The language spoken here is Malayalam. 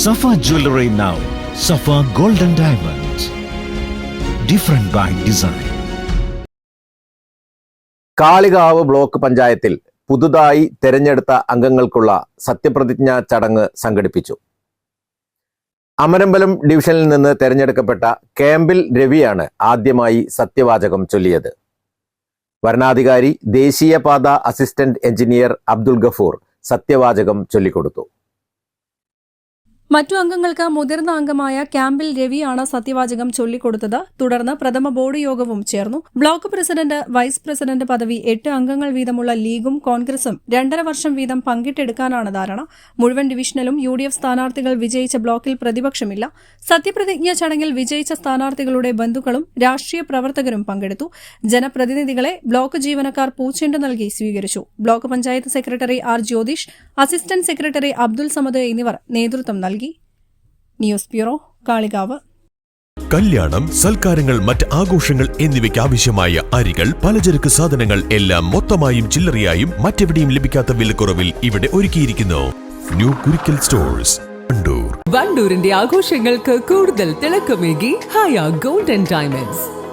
Safa jewellery now Safa golden diamonds different by design Kalikavu block പഞ്ചായത്തിൽ പുതുതായി തെരഞ്ഞെടുത്ത അംഗങ്ങൾക്കുള്ള സത്യപ്രതിജ്ഞാ ചടങ്ങ് സംഘടിപ്പിച്ചു. അമരമ്പലം ഡിവിഷനിൽ നിന്ന് തെരഞ്ഞെടുക്കപ്പെട്ട കേമ്പിൽ രവിയാണ് ആദ്യമായി സത്യവാചകം ചൊല്ലിയത്. വരണാധികാരി ദേശീയപാത അസിസ്റ്റന്റ് എഞ്ചിനീയർ അബ്ദുൽ ഗഫൂർ സത്യവാചകം ചൊല്ലിക്കൊടുത്തു. മറ്റു അംഗങ്ങൾക്ക് മുതിർന്ന അംഗമായ ക്യാമ്പിൽ രവിയാണ് സത്യവാചകം ചൊല്ലിക്കൊടുത്തത്. തുടർന്ന് പ്രഥമ ബോർഡ് യോഗവും ചേർന്നു. ബ്ലോക്ക് പ്രസിഡന്റ് വൈസ് പ്രസിഡന്റ് പദവി എട്ട് അംഗങ്ങൾ വീതമുള്ള ലീഗും കോൺഗ്രസും രണ്ടര വർഷം വീതം പങ്കിട്ടെടുക്കാനാണ് ധാരണ. മുഴുവൻ ഡിവിഷനിലും യു സ്ഥാനാർത്ഥികൾ വിജയിച്ച ബ്ലോക്കിൽ പ്രതിപക്ഷമില്ല. സത്യപ്രതിജ്ഞ ചടങ്ങിൽ വിജയിച്ച സ്ഥാനാർത്ഥികളുടെ ബന്ധുക്കളും രാഷ്ട്രീയ പ്രവർത്തകരും പങ്കെടുത്തു. ജനപ്രതിനിധികളെ ബ്ലോക്ക് ജീവനക്കാർ പൂച്ചെണ്ട് നൽകി സ്വീകരിച്ചു. Block panchayat secretary R Jyothish assistant secretary Abdul Samad എന്നിവർ നേതൃത്വം നൽകി. News bureau Kalikavu. കല്യാണം സൽക്കാരങ്ങൾ മറ്റ് ആഘോഷങ്ങൾ എന്നിവയ്ക്ക് ആവശ്യമായ അരികൾ പലചരക്ക് സാധനങ്ങൾ എല്ലാം മൊത്തമായും ചില്ലറയായും മറ്റെവിടെയും ലഭിക്കാത്ത വിലക്കുറവിൽ ഇവിടെ ഒരുക്കിയിരിക്കുന്നു. New Kurikkal stores Wandoor. വണ്ടൂരിന്റെ ആഘോഷങ്ങൾക്ക് കൂടുതൽ തിളക്കമേകി ഹയ ഗോൾഡൻ ഡയമണ്ട്സ്